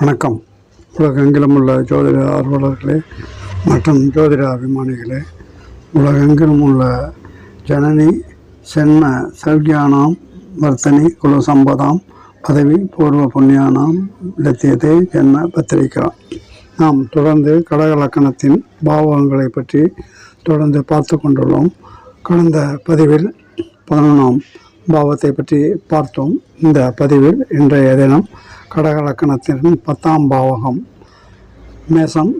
வணக்கம். உலகெங்கிலும் உள்ள ஜோதிட ஆர்வலர்களே மற்றும் ஜோதிட அபிமானிகளே உலகெங்கிலும் உள்ள ஜனனி சென்ன சௌக்கியானாம் வர்த்தனி குல சம்பதாம் பதவி பூர்வ புண்ணியானாம் லத்தியதே சென்ன பத்திரிகா. நாம் தொடர்ந்து கடகலக்கணத்தின் பாவகங்களை பற்றி தொடர்ந்து பார்த்து கொண்டுள்ளோம். கடந்த பதிவில் பதினொன்றாம் பாவத்தை பற்றி பார்த்தோம். இந்த பதிவில் இன்றைய தினம் கடகலக்கணத்தின் பத்தாம் பாவகம் மேசம்.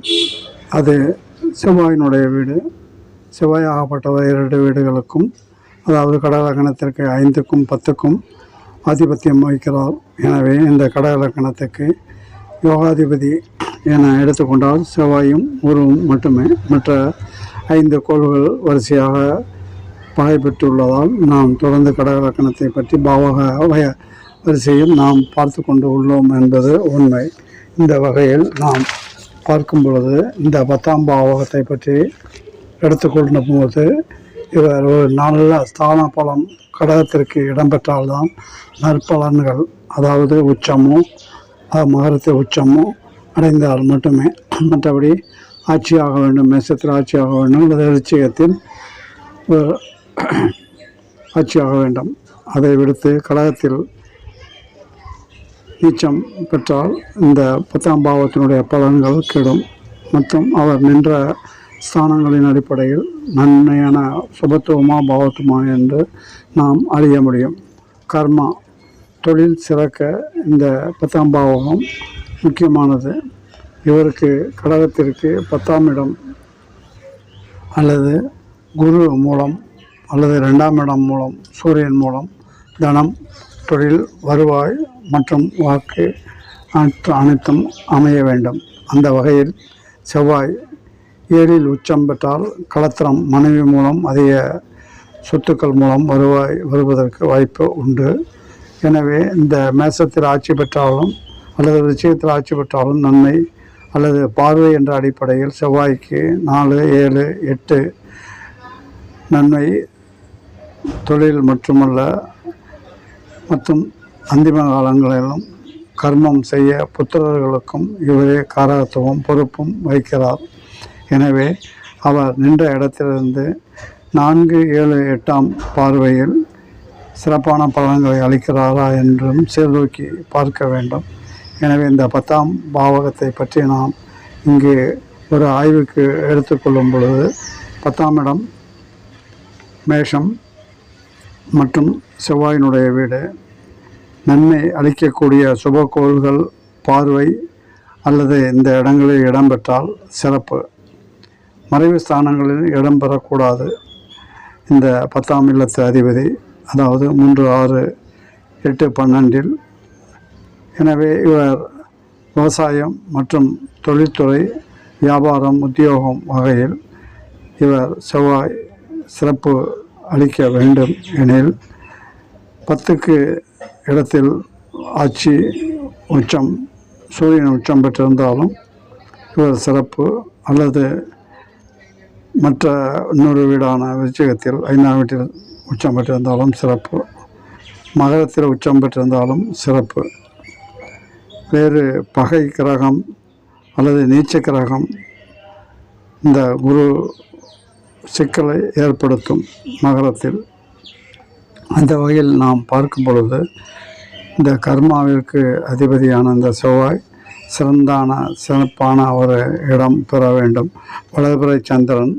அது செவ்வாயினுடைய வீடு. செவ்வாயாகப்பட்டவர் இரண்டு வீடுகளுக்கும் அதாவது கடகலக்கணத்திற்கு ஐந்துக்கும் பத்துக்கும் ஆதிபத்தியம் வகிக்கிறார். எனவே இந்த கடகலக்கணத்துக்கு யோகாதிபதி என எடுத்துக்கொண்டால் செவ்வாயும் குருவும் மட்டுமே. மற்ற ஐந்து கோள்கள் வரிசையாக பகை பெற்றுள்ளதால் நாம் தொடர்ந்து கடகலக்கணத்தை பற்றி பாவக வரிசையில் நாம் பார்த்து கொண்டு உள்ளோம் என்பது உண்மை. இந்த வகையில் நாம் பார்க்கும் பொழுது இந்த பத்தாம் பாவகத்தை பற்றி எடுத்துக்கொண்ட போது இவர் ஒரு நல்ல ஸ்தான பலம் கடகத்திற்கு இடம்பெற்றால்தான் நற்பலன்கள் அதாவது உச்சமோ அது மகரத்தை உச்சமோ அடைந்தால் மட்டுமே மற்றபடி ஆட்சியாக வேண்டும் மேசத்தில் ஆட்சியாக வேண்டும் அல்லது ரிச்சிகத்தில் ஆட்சியாக வேண்டும். அதை விடுத்து கடகத்தில் நீச்சம் பெற்றால் இந்த பத்தாம் பாவத்தினுடைய பலன்கள் கெடும். மற்றும் அவர் நின்ற ஸ்தானங்களின் அடிப்படையில் நன்மையான சுபத்துவமா பாவத்துமா என்று நாம் அறிய முடியும். கர்மா தொழில் சிறக்க இந்த பத்தாம் பாவகம் முக்கியமானது. இவருக்கு கடகத்திற்கு பத்தாம் இடம் அல்லது குரு மூலம் அல்லது ரெண்டாம் இடம் மூலம் சூரியன் மூலம் தனம் தொழில் வருவாய் மற்றும் வாக்கு அனைத்து அனைத்தும் அமைய வேண்டும். அந்த வகையில் செவ்வாய் ஏழில் உச்சம் பெற்றால் கலத்திரம் மனைவி மூலம் அதிக சொத்துக்கள் மூலம் வருவாய் வருவதற்கு வாய்ப்பு உண்டு. எனவே இந்த மேசத்தில் ஆட்சி பெற்றாலும் அல்லது விஷயத்தில் ஆட்சி பெற்றாலும் நன்மை அல்லது பார்வை என்ற அடிப்படையில் செவ்வாய்க்கு நாலு ஏழு எட்டு நன்மை தொழில் மட்டுமல்ல மற்றும் அந்திம காலங்களிலும் கர்மம் செய்ய புத்திரர்களுக்கும் இவரே காரகத்துவம் பொறுப்பும் வகிக்கிறார். எனவே அவர் நின்ற இடத்திலிருந்து நான்கு ஏழு எட்டாம் பார்வையில் சிறப்பான பலன்களை அளிக்கிறாரா என்றும் சீர்தூக்கி பார்க்க வேண்டும். எனவே இந்த பத்தாம் பாவகத்தை பற்றி நாம் இங்கு ஒரு ஆய்வுக்கு எடுத்துக்கொள்ளும் பொழுது பத்தாம் இடம் மேஷம். மற்றும் செவ்வாயினுடைய வீடு. நன்மை அளிக்கக்கூடிய சுபக்கோள்கள் பார்வை அல்லது இந்த இடங்களில் இடம்பெற்றால் சிறப்பு. மறைவு ஸ்தானங்களில் இடம்பெறக்கூடாது. இந்த பத்தாம் இல்லத்து அதிபதி அதாவது மூன்று ஆறு எட்டு பன்னெண்டில். எனவே இவர் விவசாயம் மற்றும் தொழில்துறை வியாபாரம் உத்தியோகம் வகையில் இவர் செவ்வாய் சிறப்பு அளிக்க வேண்டும் எனில் பத்துக்கு இடத்தில் ஆட்சி உச்சம் சூரியன் உச்சம் பெற்றிருந்தாலும் இவர் சிறப்பு அல்லது மற்ற இன்னொரு வீடான விருச்சிகத்தில் ஐந்தாம் வீட்டில் உச்சம் பெற்றிருந்தாலும் சிறப்பு. மகரத்தில் உச்சம் பெற்றிருந்தாலும் சிறப்பு. வேறு பகை கிரகம் அல்லது நீச்ச கிரகம் இந்த குரு சிக்கலை ஏற்படுத்தும் நகரத்தில் அந்த வகையில் நாம் பார்க்கும் பொழுது இந்த கர்மாவிற்கு அதிபதியான இந்த செவ்வாய் சிறந்தான சிறப்பான ஒரு இடம் பெற வேண்டும். வலதுபுறை சந்திரன்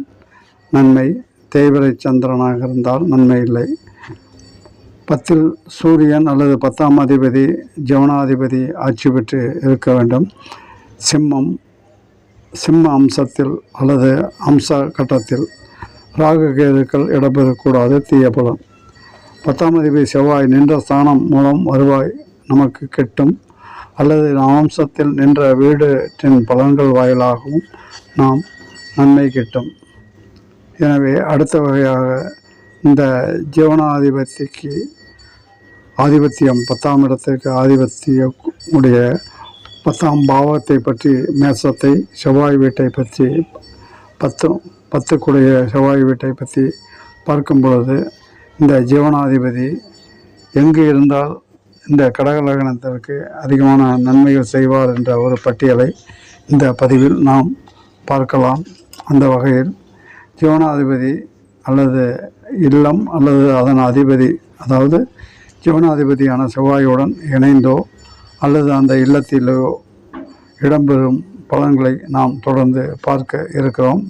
நன்மை தேய்பிறை சந்திரனாக இருந்தால் நன்மை இல்லை. பத்தில் சூரியன் அல்லது பத்தாம் அதிபதி ஜவனாதிபதி ஆட்சி பெற்று இருக்க வேண்டும். சிம்மம் சிம்ம அம்சத்தில் அல்லது அம்ச கட்டத்தில் ராகுகேதுக்கள் இடம்பெறக்கூடாது. தீய பலன் பத்தாம் அதிபதி செவ்வாய் நின்ற ஸ்தானம் மூலம் வருவாய் நமக்கு கிட்டும். அல்லது அம்சத்தில் நின்ற வீடின் பலன்கள் வாயிலாகவும் நாம் நன்மை கிட்டும். எனவே அடுத்த வகையாக இந்த ஜீவனாதிபத்திக்கு ஆதிபத்தியம் பத்தாம் இடத்திற்கு ஆதிபத்திய உடைய பத்தாம் பாவத்தை பற்றி மேசத்தை செவ்வாய் வீட்டை பற்றி பத்தும் பத்துக்குடைய செவ்வாய் வீட்டை பற்றி பார்க்கும் பொழுது இந்த ஜீவனாதிபதி எங்கு இருந்தால் இந்த கடகலகணத்திற்கு அதிகமான நன்மைகள் செய்வார் என்ற ஒரு பட்டியலை இந்த பதிவில் நாம் பார்க்கலாம். அந்த வகையில் ஜீவனாதிபதி அல்லது இல்லம் அல்லது அதன் அதிபதி அதாவது ஜீவனாதிபதியான செவ்வாயுடன் இணைந்தோ அல்லது அந்த இல்லத்திலோ இடம்பெறும் பலன்களை நாம் தொடர்ந்து பார்க்க இருக்கிறோம்.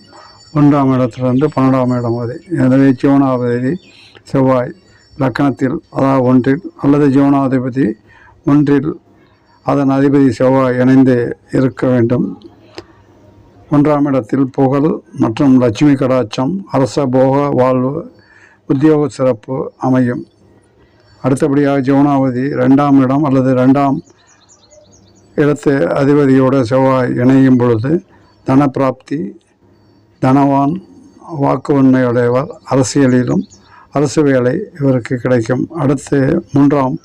ஒன்றாம் இடத்திலிருந்து பன்னெண்டாம் இடம் வரை. எனவே ஜீவனாதிபதி செவ்வாய் லக்கணத்தில் அதாவது ஒன்றில் அல்லது ஜீவனாதிபதி ஒன்றில் அதன் அதிபதி செவ்வாய் இணைந்து இருக்க வேண்டும். ஒன்றாம் இடத்தில் புகழ் மற்றும் லட்சுமி கடாட்சம் அரச போக வாழ்வு உத்தியோக சிறப்பு அமையும். அடுத்தபடியாக ஜீவனாவதி ரெண்டாம் இடம் அல்லது ரெண்டாம் இடத்து அதிபதியோட செவ்வாய் இணையும் பொழுது தனப்பிராப்தி தனவான் வாக்குவன்மையுடையவர் அரசியலிலும் அரசு வேலை இவருக்கு கிடைக்கும். அடுத்து மூன்றாம்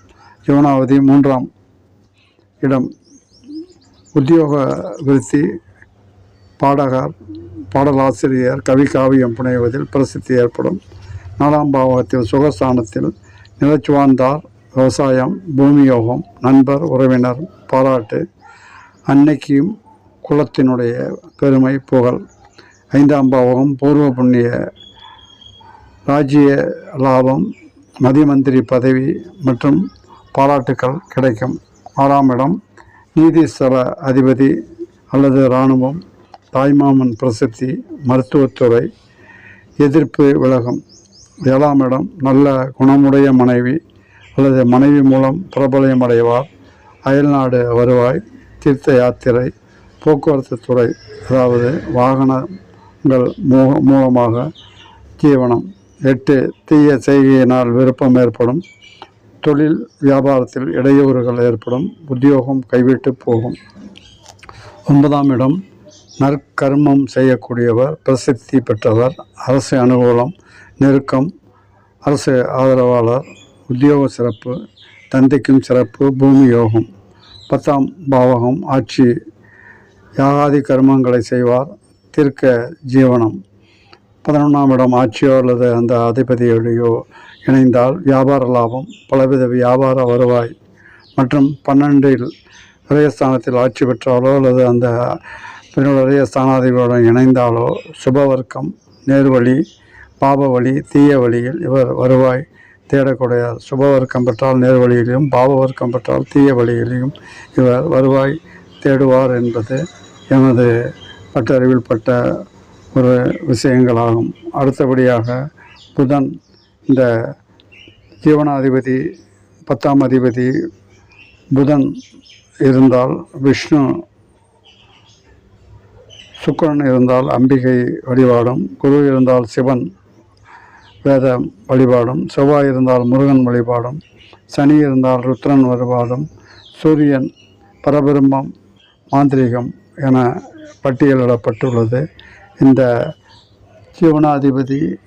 யோனாவதி மூன்றாம் இடம். உத்தியோக விருத்தி பாடகர் பாடலாசிரியர் கவி காவியம் புனைவதில் பிரசித்தி ஏற்படும். நாலாம் பாவகத்தில் சுகஸ்தானத்தில் நிலச்சுவார்ந்தார் விவசாயம் பூமியோகம் நண்பர் உறவினர் பாராட்டு அன்னைக்கும் குலத்தினுடைய பெருமை புகழ். ஐந்தாம் பாவகம் பூர்வ புண்ணிய ராஜ்ய லாபம் மதிமந்திரி பதவி மற்றும் பாராட்டுக்கள் கிடைக்கும். ஆறாம் இடம் நீதிஸ்தல அதிபதி அல்லது இராணுவம் தாய்மாமன் பிரசித்தி மருத்துவத்துறை எதிர்ப்பு விலகும். ஏழாம் இடம் நல்ல குணமுடைய மனைவி அல்லது மனைவி மூலம் பிரபலம் அடைவார் அயல்நாடு வருவாய் தீர்த்த யாத்திரை போக்குவரத்து துறை அதாவது வாகன மூ மூலமாக ஜீவனம். எட்டு தீய செய்கையினால் விருப்பம் ஏற்படும். தொழில் வியாபாரத்தில் இடையூறுகள் ஏற்படும். உத்தியோகம் கைவிட்டு போகும். ஒன்பதாம் இடம் நற்கர்மம் செய்யக்கூடியவர் பிரசித்தி பெற்றவர் அரசு அனுகூலம் நெருக்கம் அரசு ஆதரவாளர் உத்தியோக சிறப்பு தந்தைக்கும் சிறப்பு பூமி யோகம். பத்தாம் பாவகம் ஆட்சி யாகாதி கர்மங்களை செய்வார். தீர்க்க ஜீவனம். பதினொன்றாம் இடம் ஆட்சியோ அல்லது அந்த அதிபதியோடையோ இணைந்தால் வியாபார லாபம் பலவித வியாபார வருவாய் மற்றும் பன்னெண்டில் விரயஸ்தானத்தில் ஆட்சி பெற்றாலோ அல்லது அந்த பின்னுடைய ஸ்தானாதிபதியுடன் இணைந்தாலோ சுபவர்க்கம் நேர்வழி பாப வழி தீய வழியில் இவர் வருவாய் தேடக்கூடியார் சுபவர்க்கம் பெற்றால் நேர்வழியிலையும் பாபவர்க்கம் பெற்றால் தீய வழியிலையும் இவர் வருவாய் தேடுவார் என்பது எனது பட்டறிவில் பட்ட ஒரு விஷயங்களாகும். அடுத்தபடியாக புதன் இந்த ஜீவனாதிபதி பத்தாம் அதிபதி புதன் இருந்தால் விஷ்ணு சுக்கிரன் இருந்தால் அம்பிகை வழிபாடும் குரு இருந்தால் சிவன் வேத வழிபாடும் செவ்வாய் இருந்தால் முருகன் வழிபாடும் சனி இருந்தால் ருத்ரன் வழிபாடும் சூரியன் பரபிரம்மம் மாந்திரீகம் என பட்டியலிடப்பட்டுள்ளது இந்த ஜீவனாதிபதி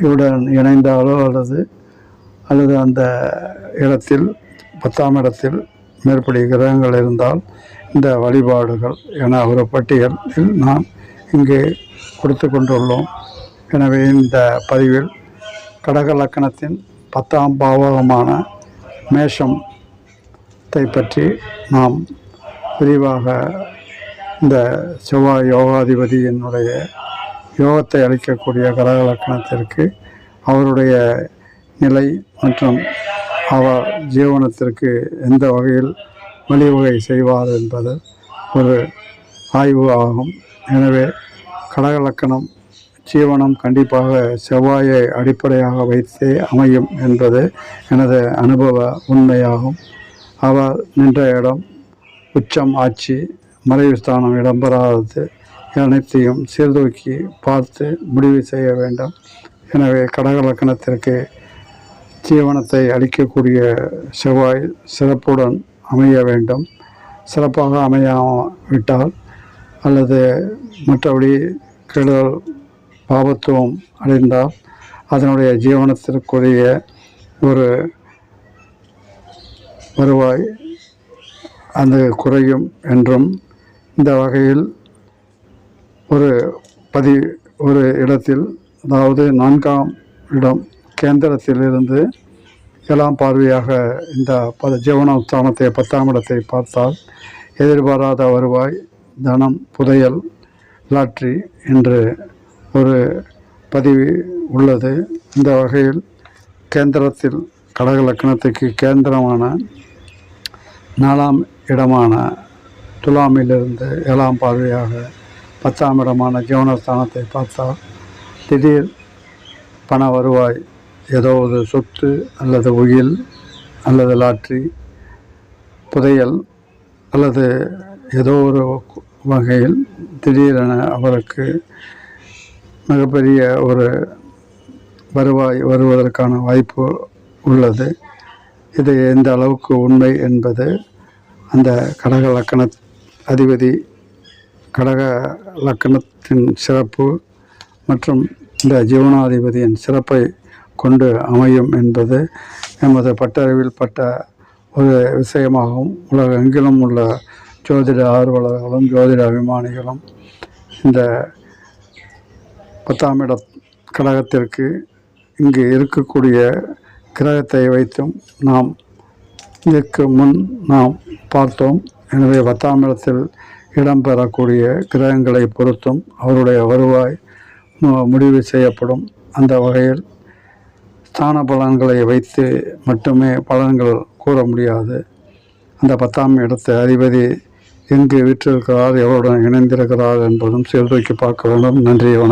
உடன் இணைந்தாலோ அல்லது அல்லது அந்த இடத்தில் பத்தாம் இடத்தில் மேற்படி கிரகங்கள் இருந்தால் இந்த வழிபாடுகள் என ஒரு பட்டியலில் நாம் இங்கே கொடுத்து கொண்டுள்ளோம். எனவே இந்த பதிவில் கடக லக்கணத்தின் பத்தாம் பாவகமான மேஷத்தை பற்றி நாம் விரிவாக இந்த செவ்வாய் யோகாதிபதியினுடைய யோகத்தை அளிக்கக்கூடிய கடகலக்கணத்திற்கு அவருடைய நிலை மற்றும் அவர் ஜீவனத்திற்கு எந்த வகையில் வழிவகை செய்வார் என்பது ஒரு ஆய்வு ஆகும். எனவே கடகலக்கணம் ஜீவனம் கண்டிப்பாக செவ்வாயை அடிப்படையாக வைத்தே அமையும் என்பது எனது அனுபவ உண்மையாகும். அவர் நின்ற இடம் உச்சம் ஆட்சி மறைவு ஸ்தானம் இடம்பெறாதது. அனைத்தையும் சீர்தூக்கி பார்த்து முடிவு செய்ய வேண்டும். எனவே கடகலக்கணத்திற்கு ஜீவனத்தை அளிக்கக்கூடிய செவ்வாய் சிறப்புடன் அமைய வேண்டும். சிறப்பாக அமையாவிட்டால் அல்லது மற்றபடி கெடுதல் பாபத்துவம் அடைந்தால் அதனுடைய ஜீவனத்திற்குரிய ஒரு வருவாய் அந்த குறையும் என்றும் இந்த வகையில் ஒரு பதி ஒரு இடத்தில் அதாவது நான்காம் இடம் கேந்திரத்திலிருந்து எல்லாம் பார்வையாக இந்த பத ஜீவனோத்தானத்தை பத்தாம் இடத்தை பார்த்தால் எதிர்பாராத வருவாய் தனம் புதையல் லாட்ரி என்று ஒரு பதிவு உள்ளது. இந்த வகையில் கேந்திரத்தில் கடக லக்கணத்துக்கு கேந்திரமான நாலாம் இடமான துலாமிலிருந்து ஏழாம் பார்வையாக பத்தாம் இடமான ஜீவனஸ்தானத்தை பார்த்தால் திடீர் பண வருவாய் ஏதோ ஒரு சொத்து அல்லது உயில் அல்லது லாட்ரி புதையல் அல்லது ஏதோ ஒரு வகையில் திடீரென அவருக்கு மிகப்பெரிய ஒரு வருவாய் வருவதற்கான வாய்ப்பு உள்ளது. இது எந்த அளவுக்கு உண்மை என்பது அந்த கடக லக்கண அதிபதி கடக லக்கணத்தின் சிறப்பு மற்றும் இந்த ஜீவனாதிபதியின் சிறப்பை கொண்டு அமையும் என்பது எமது பட்டறிவில் பட்ட ஒரு விஷயமாகவும் உலகெங்கிலும் உள்ள ஜோதிட ஆர்வலர்களும் ஜோதிட அபிமானிகளும் இந்த பத்தாம் இட கடகத்திற்கு இங்கு இருக்கக்கூடிய கிரகத்தை வைத்தும் நாம் இதற்கு முன் நாம் பார்த்தோம். எனவே பத்தாம் இடத்தில் இடம்பெறக்கூடிய கிரகங்களை பொறுத்தும் அவருடைய வருவாய் முடிவு செய்யப்படும். அந்த வகையில் ஸ்தான பலன்களை வைத்து மட்டுமே பலன்கள் கூற முடியாது. அந்த பத்தாம் இடத்தை அதிபதி எங்கு விற்றிருக்கிறார் எவருடன் இணைந்திருக்கிறார் என்பதும் சீர்தூக்கி பார்க்க வேண்டும். நன்றி வணக்கம்.